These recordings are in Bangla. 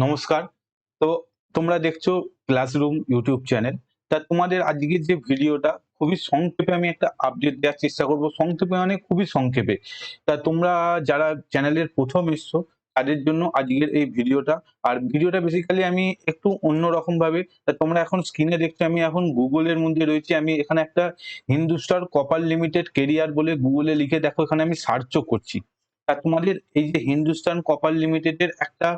নমস্কার। তো তোমরা দেখছ ক্লাসরুম ইউটিউব চ্যানেল। তা তোমাদের আজকের যে ভিডিওটা, খুবই সংক্ষেপে আমি একটা আপডেট দেওয়ার চেষ্টা করব। সংক্ষেপে মানে খুবই সংক্ষেপে। তা তোমরা যারা চ্যানেলের প্রথম এসছো, তাদের জন্য আজকের এই ভিডিওটা। আর ভিডিওটা বেসিক্যালি আমি একটু অন্যরকম ভাবে তা তোমরা এখন স্ক্রিনে দেখছ, আমি এখন গুগলের মধ্যে রয়েছি। আমি এখানে একটা হিন্দুস্টার কপার লিমিটেড কেরিয়ার বলে গুগলে লিখে দেখো, এখানে আমি সার্চও করছি। তা তোমাদের এই যে হিন্দুস্তান কপার লিমিটেডের একটা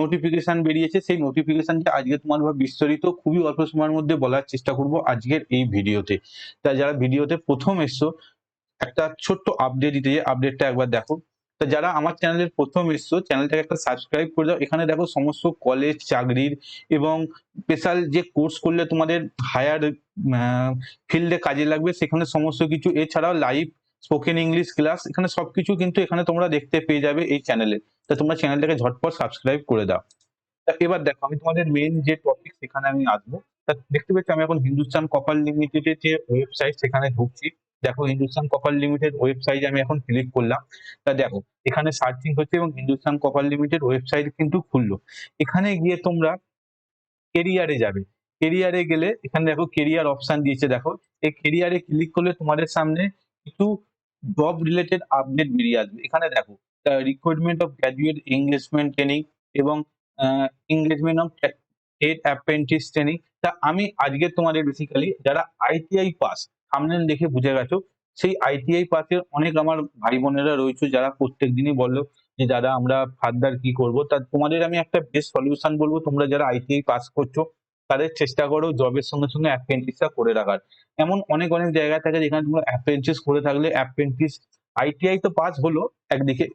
নোটিফিকেশন বেরিয়েছে, সেই নোটিফিকেশনটা আজকে তোমার বিস্তারিত খুবই অল্প সময়ের মধ্যে বলার চেষ্টা করব আজকের এই ভিডিওতে। তা যারা ভিডিওতে প্রথম এসছো, একটা ছোট্ট আপডেট দিতে যে আপডেটটা একবার দেখো। তা যারা আমার চ্যানেলের প্রথম এসছো চ্যানেলটাকে একটা সাবস্ক্রাইব করে দাও। এখানে দেখো সমস্ত কলেজ চাকরির এবং স্পেশাল যে কোর্স করলে তোমাদের হায়ার ফিল্ডে কাজে লাগবে, সেখানে সমস্ত কিছু। এছাড়াও লাইভ স্পোকেন ইংলিশ ক্লাস এখানে সবকিছু কিন্তু এখানে তোমরা দেখতে পেয়ে যাবে এই চ্যানেলে তা তোমরা চ্যানেলটাকে ঝটপট সাবস্ক্রাইব করে দাও। এবার দেখো, আমি তোমাদের মেন যে টপিক সেখানে আমি আসব। তা দেখতে পাচ্ছি, আমি এখন হিন্দুস্তান কপার লিমিটেডের যে ওয়েবসাইট সেখানে ঢুকছি। দেখো হিন্দুস্তান কপার লিমিটেড ওয়েবসাইট আমি এখন ক্লিক করলাম। তা দেখো, এখানে সার্চিং হচ্ছে এবং হিন্দুস্তান কপার লিমিটেড ওয়েবসাইট কিন্তু খুললো। এখানে গিয়ে তোমরা কেরিয়ারে যাবে। কেরিয়ারে গেলে এখানে দেখো কেরিয়ার অপশন দিয়েছে। দেখো, এই কেরিয়ারে ক্লিক করলে তোমাদের সামনে কিছু জব রিলেটেড আপডেট বেরিয়ে আসবে। এখানে দেখো recruitment of graduate engagement training এবং এঙ্গেজমেন্ট অফ টেট অ্যাপ্রেন্টিস ট্রেনিং তা আমি আজকে তোমাদের বেসিক্যালি যারা আইটিআই পাস সামনে দেখে বুঝে গেছো, সেই আইটিআই পাসের অনেক আমার ভাই বোনেরা রয়েছে যারা প্রত্যেক দিনই বলল যে, দাদা, আমরা ফার্দার কি করব? তা তোমাদের আমি একটা বেস্ট সলিউশন বলব, তোমরা যারা আইটিআই পাস করছ তাদের চেষ্টা করো জবের সঙ্গে সঙ্গে অ্যাপ্রেন্টিসটা করে রাখার। এমন অনেক অনেক জায়গা থাকে যেখানে তোমরা অ্যাপ্রেন্টিস করে থাকলে অ্যাপ্রেন্টিস আইটিআই তো পাস হলো একদিকে।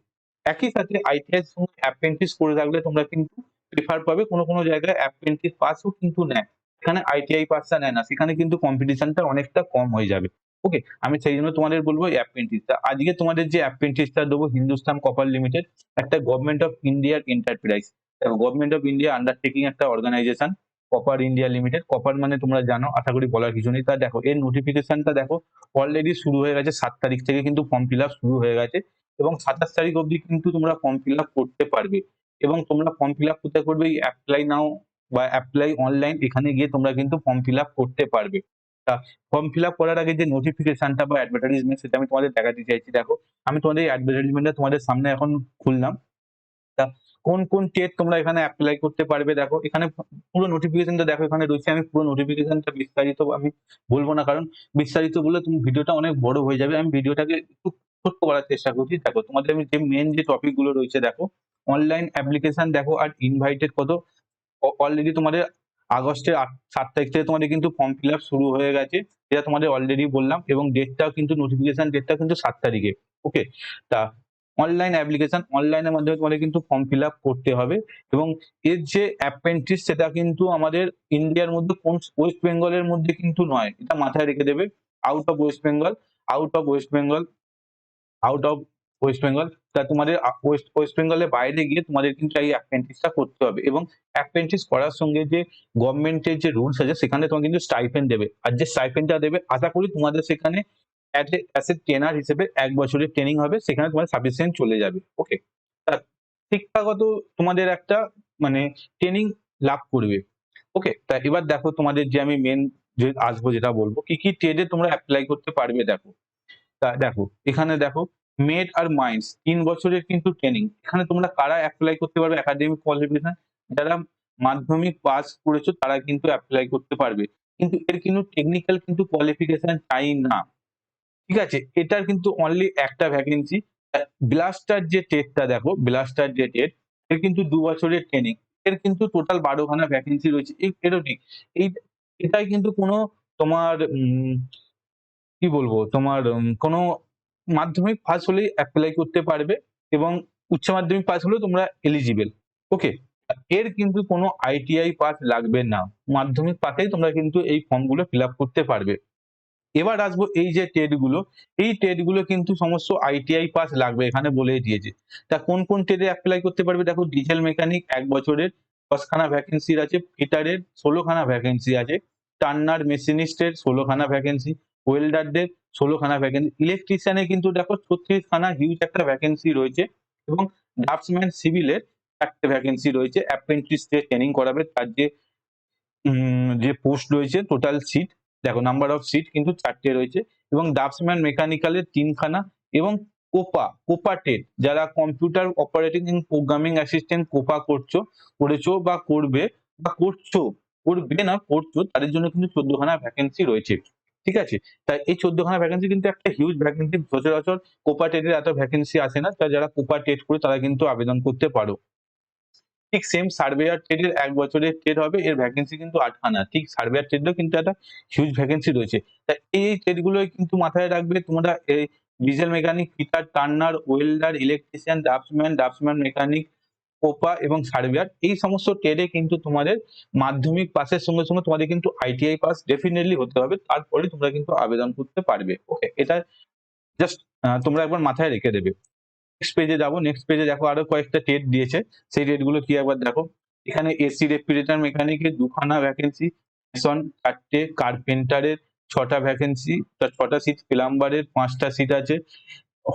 একই সাথে আইটিআই সঙ্গে অ্যাপ্রেন্টিস করে থাকলে তোমরা কিন্তু প্রেফার পাবে, কোনো কোনো জায়গায় অ্যাপ্রেন্টিস পাসও কিন্তু নেয়। সেখানে আইটিআই পাসটা নেয় না, সেখানে কিন্তু কম্পিটিশনটা অনেকটা কম হয়ে যাবে। ওকে আমি সেই জন্য তোমাদের বলব অ্যাপ্রেন্টিসটা আজকে তোমাদের যে অ্যাপ্রেন্টিসটা দেবো, হিন্দুস্তান কপার লিমিটেড একটা গভর্নমেন্ট অফ ইন্ডিয়ার enterprise government of India undertaking একটা organisation copper India limited copper মানে তোমরা জানো, আশা করি বলার কিছু নেই। তা দেখো, এর নোটিফিকেশনটা দেখো অলরেডি শুরু হয়ে গেছে, সাত তারিখ থেকে কিন্তু ফর্ম ফিল শুরু হয়ে গেছে এবং সাতাশ তারিখ অবধি কিন্তু তোমরা ফর্ম ফিল করতে পারবে। এবং তোমরা ফর্ম ফিল আপ কোথায় করবে? এই অ্যাপ্লাই নাও বা অ্যাপ্লাই অনলাইন এখানে গিয়ে তোমরা কিন্তু ফর্ম ফিল করতে পারবে। তা ফর্ম ফিল করার আগে যে নোটিফিকেশনটা বা অ্যাডভার্টাইজমেন্ট সেটা আমি তোমাদের দেখাতে চাইছি। দেখো, আমি তোমাদের অ্যাডভার্টাইজমেন্টটা তোমাদের সামনে এখন খুললাম। কোন কোন টেট তোমরা এখানে অ্যাপ্লাই করতে পারবে? দেখো, এখানে পুরো নোটিফিকেশনটা দেখো, এখানে রয়েছে। আমি পুরো নোটিফিকেশনটা বিস্তারিত আমি বলব না, কারণ বিস্তারিত বলে তুমি ভিডিওটা অনেক বড় হয়ে যাবে। আমি ভিডিওটাকে একটু ছোট্ট করার চেষ্টা করছি। দেখো, তোমাদের আমি যে মেন যে টপিকগুলো রয়েছে, দেখো অনলাইন অ্যাপ্লিকেশন দেখো, আর ইনভাইটেড কত? অলরেডি তোমাদের আগস্টের আট, সাত তারিখ থেকে তোমাদের কিন্তু ফর্ম ফিল শুরু হয়ে গেছে। যেটা তোমাদের অলরেডি বললাম, এবং ডেটটাও কিন্তু নোটিফিকেশন ডেটটা কিন্তু সাত তারিখে ওকে তা অনলাইন অ্যাপ্লিকেশন অনলাইনের মাধ্যমে তোমাদের কিন্তু ফর্ম ফিল করতে হবে। এবং এর যে অ্যাপ্রেন্টিস সেটা কিন্তু আমাদের ইন্ডিয়ার মধ্যে কোন ওয়েস্ট বেঙ্গলের মধ্যে কিন্তু নয়। এটা মাথায় রেখে দেবে। Out of West Bengal out of West Bengal out of West Bengal তা তোমাদের ওয়েস্ট ওয়েস্ট বেঙ্গলের বাইরে গিয়ে তোমাদের কিন্তু এই অ্যাপ্রেন্টিসটা করতে হবে। এবং অ্যাপ্রেন্টিস করার সঙ্গে যে গভর্নমেন্টের যে রুলস আছে, সেখানে তোমাকে কিন্তু স্টাইপেন্ড দেবে। আর যে স্টাইপেন্ডটা দেবে, আশা করি তোমাদের সেখানে অ্যাজ এ ট্রেনার হিসেবে এক বছরের ট্রেনিং হবে, সেখানে তোমার সাফিসিয়েন্ট চলে যাবে। ওকে শিক্ষাগত তোমাদের একটা মানে ট্রেনিং লাভ করবে। ওকে তা এবার দেখো তোমাদের যে আমি মেন যে আসব যেটা বলব, কি কি ট্রেডে তোমরা অ্যাপ্লাই করতে পারবে দেখো। তা দেখো, এখানে দেখো মেড আর মাইন্ডস তিন বছরের কিন্তু ট্রেনিং এখানে তোমরা কারা অ্যাপ্লাই করতে পারবে একাডেমিক কোয়ালিফিকেশন যারা মাধ্যমিক পাস করেছ তারা কিন্তু অ্যাপ্লাই করতে পারবে। কিন্তু এর কিন্তু টেকনিক্যাল কিন্তু কোয়ালিফিকেশন চাই না। ঠিক আছে? এটার কিন্তু অনলি একটা ভ্যাকেন্সি ব্লাস্টার যে টেটটা দেখো ব্লাস্টার যে টেট এর কিন্তু দু বছরের ট্রেনিং এর কিন্তু টোটাল বারোখানা ভ্যাকেন্সি রয়েছে। এরও ঠিক। এই, এটাই কিন্তু কোনো তোমার কি বলব? তোমার কোনো মাধ্যমিক পাস হলেই অ্যাপ্লাই করতে পারবে এবং উচ্চ মাধ্যমিক পাস হলেও তোমরা এলিজিবেল ওকে এর কিন্তু কোনো আইটিআই পাস লাগবে না। মাধ্যমিক পাসেই তোমরা কিন্তু এই ফর্মগুলো ফিল করতে পারবে। এবার আসব এই যে টেটগুলো। এই টেটগুলো কিন্তু সমস্ত আইটিআই পাস লাগবে, এখানে বলেই দিয়েছে। তা কোন কোন টেটে অ্যাপ্লাই করতে পারবে? দেখো ডিজেল মেকানিক এক বছরের, দশখানা ভ্যাকেন্সি আছে ফিটারের ষোলোখানা ভ্যাকেন্সি আছে টার্নার মেশিনিস্টের ষোলোখানা ভ্যাকেন্সি ওয়েল্ডারদের ষোলোখানা ভ্যাকেন্সি ইলেকট্রিশিয়ানে কিন্তু দেখো ছত্রিশ খানা হিউজ একটা ভ্যাকেন্সি রয়েছে এবং ড্রাফটসম্যান সিভিলের চারটে ভ্যাকেন্সি রয়েছে। অ্যাপ্রেন্টিস ট্রেনিং করাবে, তার যে যে পোস্ট রয়েছে টোটাল সিট দেখো নাম্বার অফ সিট কিন্তু চারটে রয়েছে এবং ডাবসম্যান মেকানিক্যালের তিনখানা এবং কোপা কোপা টেট যারা computer operating programming assistant COPA করছ, করেছ বা করবে বা করছ, করবে না, করছ, তাদের জন্য কিন্তু চোদ্দখানা ভ্যাকেন্সি রয়েছে। ঠিক আছে? তাই এই চোদ্দখানা ভ্যাকেন্সি কিন্তু একটা হিউজ ভ্যাকেন্সি সচরাচর কোপা টেটের এত ভ্যাকেন্সি আসে না তাই যারা কোপা টেট করে তারা কিন্তু আবেদন করতে পারো। ঠিক সেম সার্ভেয়ার ট্রেডের এক বছরের ট্রেড হবে, এর ভ্যাকেন্সি কিন্তু আটখানা। ঠিক সার্ভেয়ার ট্রেডেও কিন্তু একটা হিউজ ভ্যাকেন্সি রয়েছে। তাই এই ট্রেডগুলো কিন্তু মাথায় রাখবে তোমরা এই diesel mechanic fitter turner welder electrician draughtsman draughtsman mechanic COPA এবং সার্ভেয়ার এই সমস্ত ট্রেডে কিন্তু তোমাদের মাধ্যমিক পাসের সঙ্গে সঙ্গে তোমাদের কিন্তু আইটিআই পাস ডেফিনেটলি হতে হবে। তারপরে তোমরা কিন্তু আবেদন করতে পারবে। ওকে এটা জাস্ট তোমরা একবার মাথায় রেখে দেবে। নেক্সট পেজে যাব। নেক্সট পেজে দেখো আরও কয়েকটা টেট দিয়েছে। সেই টেটগুলো কি একবার দেখো। এখানে এসি রেফ্রিজারেটর মেকানিকের দুখানা ভ্যাকেন্সি মেশন চারটে কার্পেন্টারের ছটা ভ্যাকেন্সি তার ছটা সিট প্লাম্বারের পাঁচটা সিট আছে।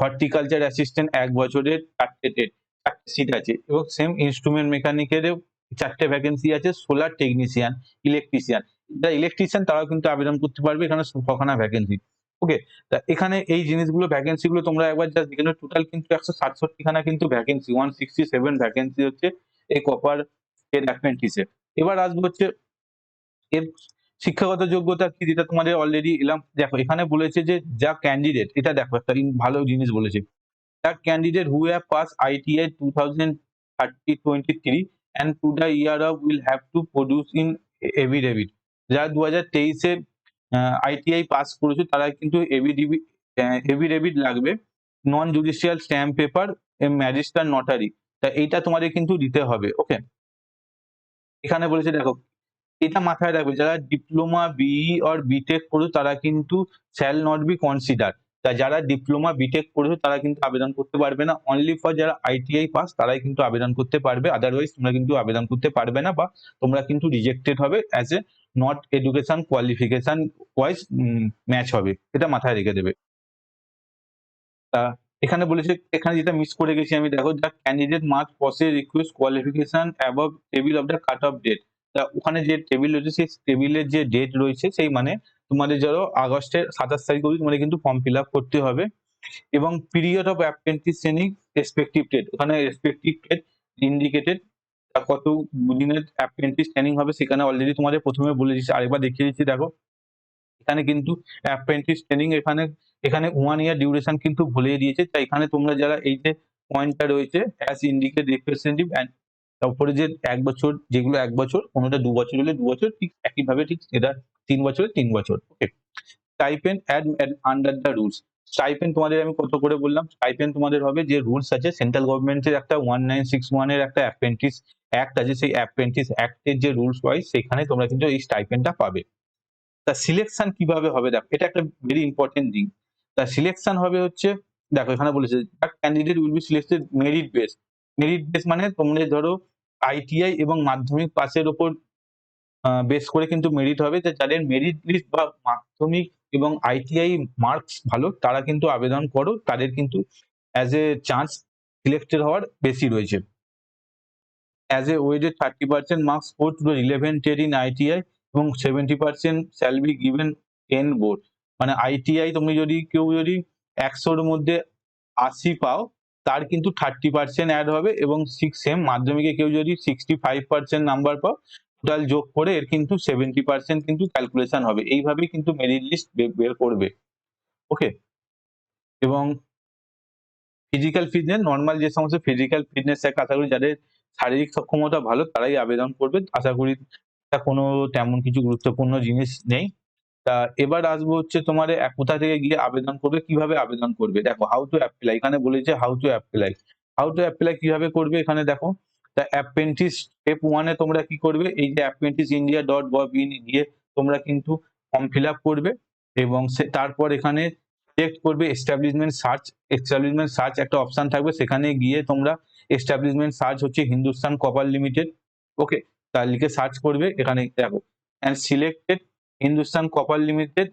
হর্টিকালচার অ্যাসিস্ট্যান্ট এক বছরের চারটে টেট চারটে সিট আছে। এবং সেম ইনস্ট্রুমেন্ট মেকানিকেরও চারটে ভ্যাকেন্সি আছে সোলার টেকনিশিয়ান ইলেকট্রিশিয়ান যারা ইলেকট্রিশিয়ান তারাও কিন্তু আবেদন করতে পারবে, এখানে ছখানা ভ্যাকেন্সি ওকে তা এখানে এই জিনিসগুলো ভ্যাকেন্সি গুলো তোমরা একবার জাস্ট দেখে নাও। টোটাল কিন্তু একশো সাতষট্টি খানা কিন্তু vacancy one sixty seven vacancy হচ্ছে এই কপার এর অ্যাপ্রেন্টিসে এবার আসব হচ্ছে এর শিক্ষাগত যোগ্যতা কি, যেটা তোমাদের অলরেডি এলাম। দেখো, এখানে বলেছে যে যা ক্যান্ডিডেট এটা দেখো, একটা ভালো জিনিস বলেছে। The candidate who have pass ITI two thousand thirty twenty three and to the year of will have to produce in affidavit যা দু হাজার তেইশে আইটিআই পাস করেছ, তারা কিন্তু এভিডিবি এভিডেভিট লাগবে। Non judicial stamp paper magistrate notary তা এইটা তোমাদের কিন্তু দিতে হবে ওকে এখানে বলেছে, দেখো, এটা মাথায় রাখবে, যারা ডিপ্লোমা বিই অর বিটেক করেছ তারা কিন্তু শ্যাল নট বি কনসিডার তা যারা ডিপ্লোমা বিটেক করেছ তারা কিন্তু আবেদন করতে পারবে না। অনলি ফর যারা আইটিআই পাস তারাই কিন্তু আবেদন করতে পারবে। আদারওয়াইজ তোমরা কিন্তু আবেদন করতে পারবে না বা তোমরা কিন্তু রিজেক্টেড হবে as a not education qualification wise match হবে। এটা মাথায় রেখে দেবে। তা এখানে বলেছে, এখানে যেটা মিস করে গেছি আমি, দেখো the candidate must possess request qualification above table of the cut off date তা ওখানে যে টেবিল রয়েছে, সেই টেবিলের যে ডেট রয়েছে, সেই মানে তোমাদের ধরো আগস্টের সাতাশ তারিখ অবধি তোমাদের কিন্তু ফর্ম ফিল আপ করতে হবে। এবং period of apprentice training respective date ওখানে রেসপেক্টিভ ডেট ইন্ডিকেটেড কত দিনের অ্যাপ্রেন্টিস ট্রেনিং হবে, সেখানে অলরেডি তোমাদের প্রথমে বলে দিচ্ছি আরেকবার দেখিয়ে দিচ্ছি, দেখো। এখানে কিন্তু অ্যাপ্রেন্টিস ট্রেনিং এখানে এখানে ওয়ান ইয়ার ডিউরেশন কিন্তু ভুলিয়ে দিয়েছে। তাই এখানে তোমরা যারা এই যে পয়েন্টটা রয়েছে অ্যাজ ইন্ডিকেট রিপ্রেজেন্টেটিভ অ্যান্ড তারপরে যে এক বছর, যেগুলো এক বছর, কোনোটা দু বছর হলে দু বছর, ঠিক একইভাবে ঠিক এটা তিন বছরে তিন বছর okay stipend add under the rules stipend তোমাদের আমি কত করে বললাম? স্টাইপেন তোমাদের হবে যে রুলস আছে সেন্ট্রাল গভর্নমেন্টের একটা ওয়ান নাইন সিক্স ওয়ানের একটা অ্যাপ্রেন্টিস অ্যাক্ট আছে, সেই অ্যাপ্রেন্টিস অ্যাক্টের যে রুলস ওয়াইজ সেখানে তোমরা কিন্তু এই স্টাইপেনটা পাবে। তা সিলেকশন কীভাবে হবে দেখো, এটা একটা ভেরি ইম্পর্টেন্ট দিক তা সিলেকশন হবে হচ্ছে, দেখো এখানে বলেছে candidate will be selected merit base merit base মানে তোমরা ধরো আইটিআই এবং মাধ্যমিক পাসের ওপর বেস করে কিন্তু মেরিট হবে। যাদের মেরিট লিস্ট বা মাধ্যমিক এবং আইটিআই মার্কস ভালো, তারা কিন্তু আবেদন করো, তাদের কিন্তু অ্যাজ এ চান্স সিলেক্টেড হওয়ার বেশি রয়েছে। As a weighted thirty percent marks score to eleven ten in ITI এবং seventy percent shall be given ten board মানে আইটিআই তুমি যদি কেউ যদি একশোর মধ্যে আশি পাও, তার কিন্তু থার্টি পার্সেন্ট অ্যাড হবে এবং সিক্স সেম মাধ্যমিকে কেউ যদি সিক্সটি ফাইভ পার্সেন্ট নাম্বার পাও টোটাল যোগ করে এর কিন্তু সেভেন্টি পার্সেন্ট কিন্তু ক্যালকুলেশন হবে। এইভাবেই কিন্তু মেরিট লিস্ট বের করবে। ওকে এবং ফিজিক্যাল ফিটনেস নর্মাল যে সমস্ত ফিজিক্যাল ফিটনেস আশা যাদের শারীরিক সক্ষমতা ভালো, তারাই আবেদন করবে। আশা করি এটা কোনো তেমন কিছু গুরুত্বপূর্ণ জিনিস নেই। তা এবার আসব হচ্ছে তোমার কোথা থেকে গিয়ে আবেদন করবে, কীভাবে আবেদন করবে? দেখো হাউ টু অ্যাপ্লাই এখানে বলেছে how to apply how to apply কীভাবে করবে, এখানে দেখো। তা অ্যাপ্রেন্টিস স্টেপ ওয়ানে তোমরা কি করবে? এই যে apprentice India dot gov in গিয়ে তোমরা কিন্তু ফর্ম ফিল আপ করবে এবং তারপর এখানে সিলেক্ট করবে এস্টাবলিশমেন্ট সার্চ এস্টাবলিশমেন্ট সার্চ একটা অপশন থাকবে, সেখানে গিয়ে তোমরা এস্টাবলিশমেন্ট সার্চ হচ্ছে হিন্দুস্তান কপার লিমিটেড ওকে তার লিখে সার্চ করবে, এখানে দেখো। And selected Hindustan copper limited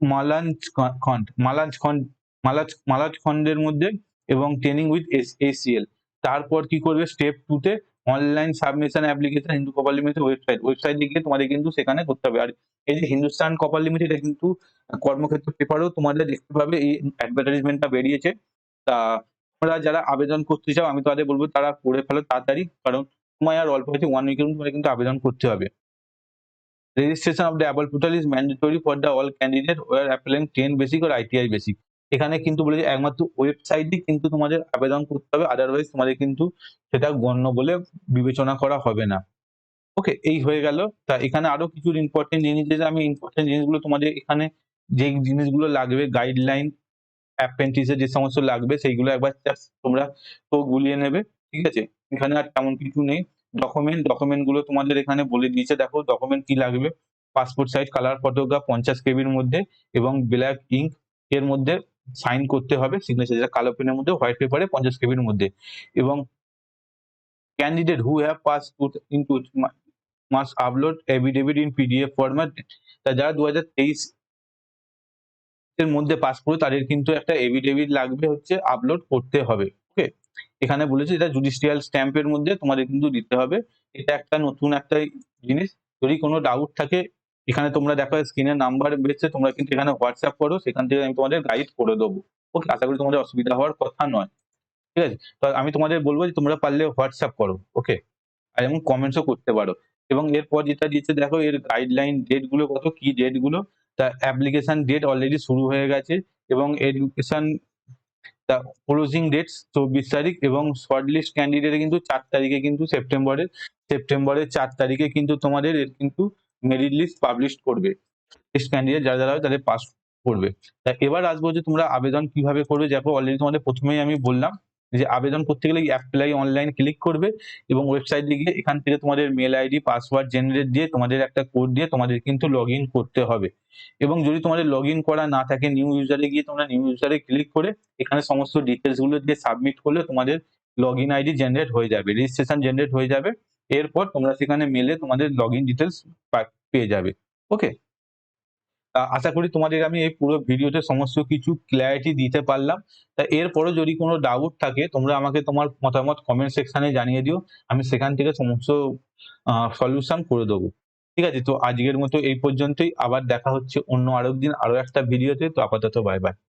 Malanjkhand Malanjkhand মালাজ মালাজ খন্ডের মধ্যে এবং ট্রেনিং উইথ এস এসিএল তারপর কি করবে? স্টেপ টু তে অনলাইন সাবমিশন অ্যাপ্লিকেশন হিন্দু কপার লিমিটেড ওয়েবসাইট ওয়েবসাইট গিয়ে তোমাদের কিন্তু সেখানে করতে হবে। আর এই যে হিন্দুস্তান কপার লিমিটেড কিন্তু কর্মক্ষেত্র পেপারেও তোমাদের দেখতে পাবে, এই অ্যাডভার্টাইজমেন্টটা বেরিয়েছে। তা তোমরা যারা আবেদন করতে চাও, আমি তাদের বলব, তারা করে ফেলো তাড়াতাড়ি, কারণ সময় আর অল্প হয়েছে ওয়ান উইকের মধ্যে কিন্তু আবেদন করতে হবে। Registration of the able portal is mandatory for the all candidate were applying ten basic or ITI basic এখানে কিন্তু বলেছে একমাত্র ওয়েবসাইটই কিন্তু তোমাদের আবেদন করতে হবে আদারওয়াইজ তোমাদের কিন্তু সেটা গণ্য বলে বিবেচনা করা হবে না। ওকে এই হয়ে গেল। তা এখানে আরও কিছু ইম্পর্টেন্ট জিনিস যেটা আমি ইম্পর্টেন্ট জিনিসগুলো তোমাদের এখানে যে জিনিসগুলো লাগবে গাইডলাইন অ্যাপেন্টিসের যে সমস্ত লাগবে, সেইগুলো একবার তোমরা তো গুলিয়ে নেবে, ঠিক আছে? এখানে আর তেমন কিছু নেই। ডকুমেন্ট ডকুমেন্টগুলো তোমাদের এখানে বলে দিয়েছে, দেখো ডকুমেন্ট কি লাগবে। পাসপোর্ট সাইজ কালার ফটোগ্রাফ পঞ্চাশ কেবির মধ্যে এবং ব্ল্যাক ইঙ্ক এর মধ্যে সাইন করতে হবে সিগনেচার যেটা কালো পেনের মধ্যে হোয়াইট পেপারে পঞ্চাশ কেবির মধ্যে। এবং candidate who have pass into must upload affidavit in PDF format তা যারা দু হাজার তেইশ এর মধ্যে পাস করে তাদের কিন্তু একটা এভিডেভিট লাগবে হচ্ছে আপলোড করতে হবে ওকে এখানে বলেছে এটা জুডিশিয়াল স্ট্যাম্পের মধ্যে তোমাদের কিন্তু দিতে হবে। এটা একটা নতুন একটা জিনিস, যদি কোনো ডাউট থাকে এখানে তোমরা দেখো স্ক্রিনের নাম্বার বেরোচ্ছে, তোমরা কিন্তু এখানে হোয়াটসঅ্যাপ করো, সেখান থেকে আমি তোমাদের গাইড করে দেবো। ওকে আশা করি তোমাদের অসুবিধা হওয়ার কথা নয়। ঠিক আছে? তো আমি তোমাদের বলব যে তোমরা পারলে হোয়াটসঅ্যাপ করো ওকে আর এবং কমেন্টসও করতে পারো। এবং এরপর যেটা দিয়েছে, দেখো এর গাইডলাইন ডেটগুলো কত, কি ডেটগুলো তা অ্যাপ্লিকেশন ডেট অলরেডি শুরু হয়ে গেছে এবং এডুকেশন তা ক্লোজিং ডেটস চব্বিশ তারিখ এবং শর্ট লিস্ট ক্যান্ডিডেট কিন্তু চার তারিখে কিন্তু সেপ্টেম্বরের সেপ্টেম্বরের চার তারিখে কিন্তু তোমাদের এর কিন্তু মেরিট লিস্ট পাবলিশ করবে। লিস্ট ক্যান্ডিডেট যারা যারা তাদের পাস করবে। তা এবার আসব যে তোমরা আবেদন কীভাবে করবে। দেখো অলরেডি তোমাদের প্রথমেই আমি বললাম যে আবেদন করতে গেলে অ্যাপ্লাই অনলাইন ক্লিক করবে এবং ওয়েবসাইটে গিয়ে এখান থেকে তোমাদের মেল আইডি পাসওয়ার্ড জেনারেট দিয়ে তোমাদের একটা কোড দিয়ে তোমাদের কিন্তু লগ করতে হবে। এবং যদি তোমাদের লগ করা না থাকে নিউ ইউজারে গিয়ে তোমরা নিউ ইউজারে ক্লিক করে এখানে সমস্ত ডিটেলসগুলো দিয়ে সাবমিট করলে তোমাদের লগ আইডি জেনারেট হয়ে যাবে রেজিস্ট্রেশন জেনারেট হয়ে যাবে। এরপর তোমরা সেখানে মেলে তোমাদের লগ ইন ডিটেলস পেয়ে যাবে। ওকে আশা করি তোমাদের আমি এই পুরো ভিডিওতে সমস্ত কিছু ক্ল্যারিটি দিতে পারলাম। তা এরপরে যদি কোনো ডাউট থাকে, তোমরা আমাকে তোমার মতামত কমেন্ট সেকশানে জানিয়ে দিও। আমি সেখান থেকে সমস্ত সলিউশন করে দেবো। ঠিক আছে? তো আজকের মতো এই পর্যন্তই। আবার দেখা হচ্ছে অন্য আরেক দিন আরও একটা ভিডিওতে তো। আপাতত বাই বাই